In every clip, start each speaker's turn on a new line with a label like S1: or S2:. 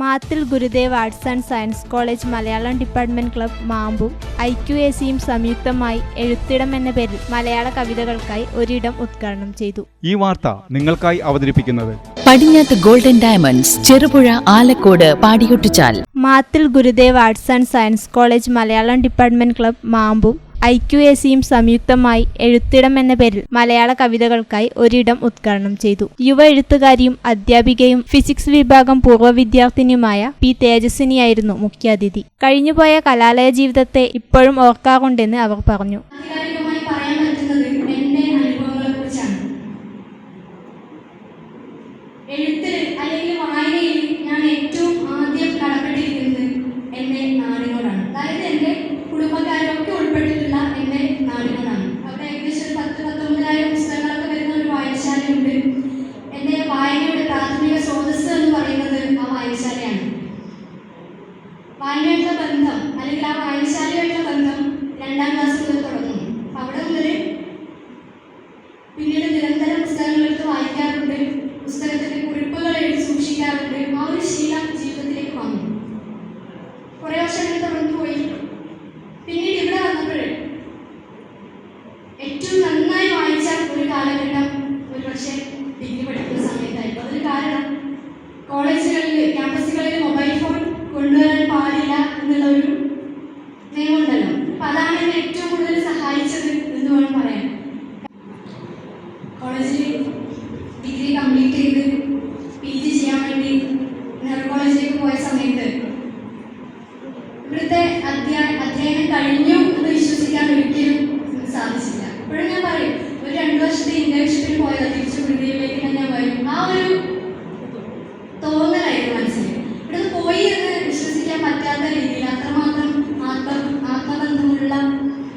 S1: Mathil Gurudev arts and science college Malayalam department club മാമ്പും I Q A സിയും സംയുക്തമായി എഴുത്തിടം എന്ന പേരിൽ മലയാള കവിതകൾക്കായി ഒരിടം ഉദ്ഘാടനം ചെയ്തു.
S2: ഈ വാർത്ത നിങ്ങൾക്കായി അവതരിപ്പിക്കുന്നത്
S3: പടിഞ്ഞാത്ത് golden diamonds Cherupuzha Alakode Padiyottuchal.
S1: Mathil Gurudev arts and science college Malayalam department club മാമ്പും I Q A സിയും സംയുക്തമായി എഴുത്തിടം എന്ന പേരിൽ മലയാള കവിതകൾക്കായി ഒരിടം ഉദ്ഘാടനം ചെയ്തു. യുവ എഴുത്തുകാരിയും അധ്യാപികയും ഫിസിക്സ് വിഭാഗം പൂർവ വിദ്യാർത്ഥിനിയുമായ പി തേജസ്വിനിയായിരുന്നു മുഖ്യാതിഥി. കഴിഞ്ഞുപോയ കലാലയ ജീവിതത്തെ ഇപ്പോഴും ഓർക്കാറുണ്ടെന്ന് അവർ പറഞ്ഞു.
S4: എഴുത്തിൽ അല്ലെങ്കിൽ വായനയിൽ ഞാൻ ഏറ്റവും ആദ്യം കടപ്പെട്ടിരിക്കുന്നത് എന്റെ നാടിനോടാണ്. അതായത് എന്റെ കുടുംബക്കാരൊക്കെ ഉൾപ്പെട്ടിട്ടുള്ള എന്റെ നാടിനോടാണ് അവിടെ ഏകദേശം ഒരു പത്ത് പത്തൊമ്പതിനായിരം പുസ്തകങ്ങളൊക്കെ വരുന്ന ഒരു വായനശാലയുണ്ട്. എന്റെ വായനയുടെ പ്രാഥമിക സ്രോതസ് എന്ന് പറയുന്നത് ആ വായനശാലയാണ്. വായനയായിട്ടുള്ള ബന്ധം അല്ലെങ്കിൽ ആ വായനശാലയായിട്ടുള്ള ബന്ധം രണ്ടാം ക്ലാസ് മുതൽ തുടങ്ങും. അവിടെ മുതൽ കാലഘട്ടം ഒരു പക്ഷേ ഡിഗ്രി പഠിക്കുന്ന സമയത്തായിരുന്നു അതിന് കാരണം. കോളേജുകളിൽ ക്യാമ്പസുകളിൽ മൊബൈൽ ഫോൺ കൊണ്ടുവരാൻ പാടില്ല എന്നുള്ള ഒരു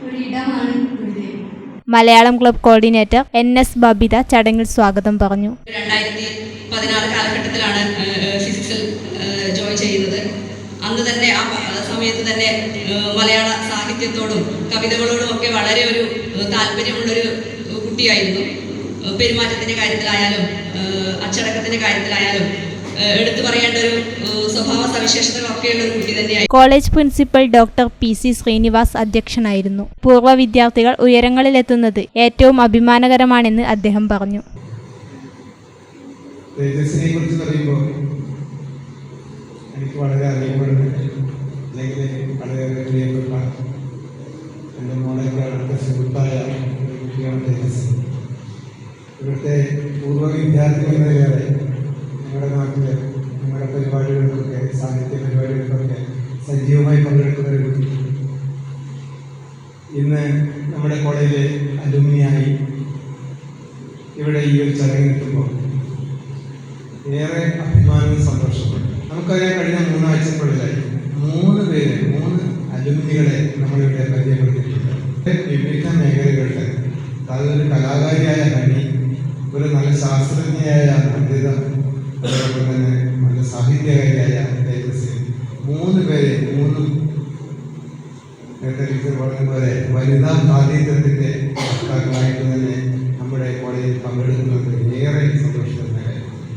S4: ഒരു ഇടമാണ്
S1: Malayalam club coordinator N S Babitha ചടങ്ങിൽ സ്വാഗതം പറഞ്ഞു.
S5: രണ്ടായിരത്തി പതിനാറ് കാലഘട്ടത്തിലാണ് ഫിസിക്സിൽ ജോയിൻ ചെയ്യുന്നത്. അന്ന് തന്നെ ആ സമയത്ത് തന്നെ മലയാള സാഹിത്യത്തോടും കവിതകളോടും ഒക്കെ വളരെ ഒരു താല്പര്യമുള്ളൊരു കുട്ടിയായിരുന്നു. പെരുമാറ്റത്തിന്റെ കാര്യത്തിലായാലും അച്ചടക്കത്തിന്റെ കാര്യത്തിലായാലും എടുത്തു പറയേണ്ട ഒരു സ്വഭാവ സവിശേഷതകളൊക്കെയുള്ള ഒരു കുട്ടി തന്നെയായി.
S1: College principal doctor P C Srinivas അധ്യക്ഷനായിരുന്നു. പൂർവ വിദ്യാർത്ഥികൾ ഉയരങ്ങളിലെത്തുന്നത് ഏറ്റവും അഭിമാനകരമാണെന്ന് അദ്ദേഹം പറഞ്ഞു.
S6: തേജസ്സിനെ കുറിച്ച് പറയുമ്പോൾ എനിക്ക് വളരെ അറിയപ്പെടുന്ന. അല്ലെങ്കിൽ വളരെ പ്രിയപ്പെട്ട എന്റെ മോളെ അടുത്ത സുഹൃത്തായ ഒരു കുട്ടിയാണ് തേജസ്. ഇവിടുത്തെ പൂർവ വിദ്യാർത്ഥി എന്നതിലേറെ ഞങ്ങളുടെ നമ്മുടെ പരിപാടികൾക്കൊക്കെ സാഹിത്യ പരിപാടികൾക്കൊക്കെ സജീവമായി പങ്കെടുക്കുന്ന ഒരു കുട്ടി ഇന്ന് നമ്മുടെ കോളേജിലെ അലുമിനിയായി ഇവിടെ ഈ ഒരു ചടങ്ങിനെത്തുമ്പോൾ ഏറെ അഭിമാനവും സന്തോഷമാണ് നമുക്കറിയാൻ കഴിഞ്ഞ മൂന്നാഴ്ചക്കുള്ളിലായി മൂന്ന് പേര് മൂന്ന് അലുമിനികളെ നമ്മളിവിടെ പരിചയപ്പെടുത്തിയിട്ടുണ്ട്. വിവിധ മേഖലകളിൽ അതൊരു കലാകാരിയായ ഹണി ഒരു നല്ല ശാസ്ത്രജ്ഞയായ നന്ദിത സാഹിത്യകാരിയായ തേജസ്വി മൂന്ന് പേരെ മൂന്നും പറഞ്ഞതുപോലെ വനിതാ സാഹിത്യത്തിന്റെ വക്താക്കളായിട്ട് തന്നെ നമ്മുടെ കോളേജിൽ പങ്കെടുക്കുന്നത് ഏറെ സന്തോഷിക്കുന്ന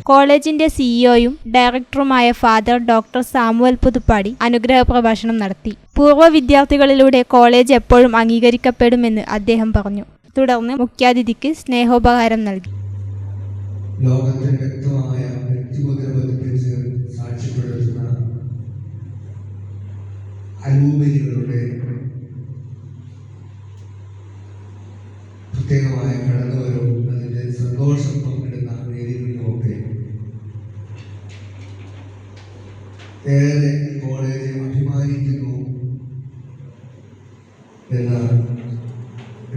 S1: കോളേജിന്റെ സിഇഒയും ഡയറക്ടറുമായ ഫാദർ ഡോക്ടർ സാമുവൽ പുതുപ്പാടി അനുഗ്രഹ പ്രഭാഷണം നടത്തി. പൂർവ വിദ്യാർത്ഥികളിലൂടെ കോളേജ് എപ്പോഴും അംഗീകരിക്കപ്പെടുമെന്ന് അദ്ദേഹം പറഞ്ഞു. തുടർന്ന് മുഖ്യാതിഥിക്ക് സ്നേഹോപകാരം നൽകി.
S6: ലോകത്തെ വ്യക്തമായ അലൂമിനികളുടെ പ്രത്യേകമായ കടന്നുവരവും അതിന്റെ സന്തോഷം പങ്കിടുന്ന വേദികളിലുമൊക്കെ ഏറെ കോളേജെ അഭിമാനിക്കുന്നു എന്ന്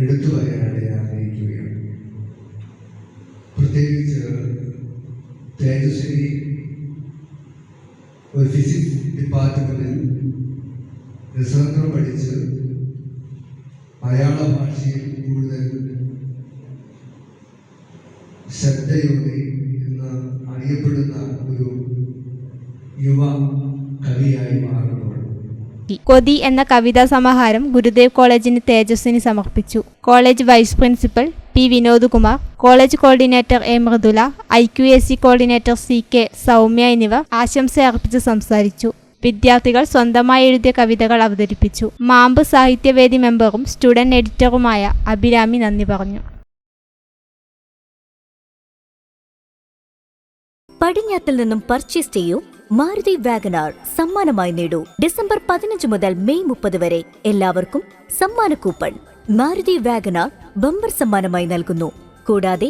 S6: എടുത്തു പറയാനായിട്ട് ആഗ്രഹിക്കുകയാണ്. പ്രത്യേകിച്ച് തേജസ്വി ഒരു ഫിസിക്സ് ഡിപ്പാർട്ട്മെന്റിൽ രസതന്ത്രം പഠിച്ച് മലയാള ഭാഷയിൽ കൂടുതൽ ശ്രദ്ധയോടെ എന്ന് അറിയപ്പെടുന്ന ഒരു യുവ കവിയായി മാറുമ്പോൾ.
S1: കൊതി എന്ന കവിതാ സമാഹാരം ഗുരുദേവ് കോളേജിന് തേജസ്വിനി സമർപ്പിച്ചു. College vice principal P Vinodkumar college coordinator A Mridula I Q S C coordinator C K Soumya എന്നിവർ ആശംസ അർപ്പിച്ച് സംസാരിച്ചു. വിദ്യാർത്ഥികൾ സ്വന്തമായി എഴുതിയ കവിതകൾ അവതരിപ്പിച്ചു. മാമ്പ് സാഹിത്യവേദി മെമ്പറും സ്റ്റുഡന്റ് എഡിറ്ററുമായ അഭിരാമി നന്ദി പറഞ്ഞു.
S7: പടിഞ്ഞാത്തിൽ നിന്നും പർച്ചേസ് ചെയ്യൂ. മാരുതി വാഗനാർ സമ്മാനമായി നേടൂ. ഡിസംബർ പതിനഞ്ച് മുതൽ മെയ് മുപ്പത് വരെ എല്ലാവർക്കും സമ്മാന കൂപ്പൺ മാരുതി വാഗനാർ ബമ്പർ സമ്മാനമായി നൽകുന്നു. കൂടാതെ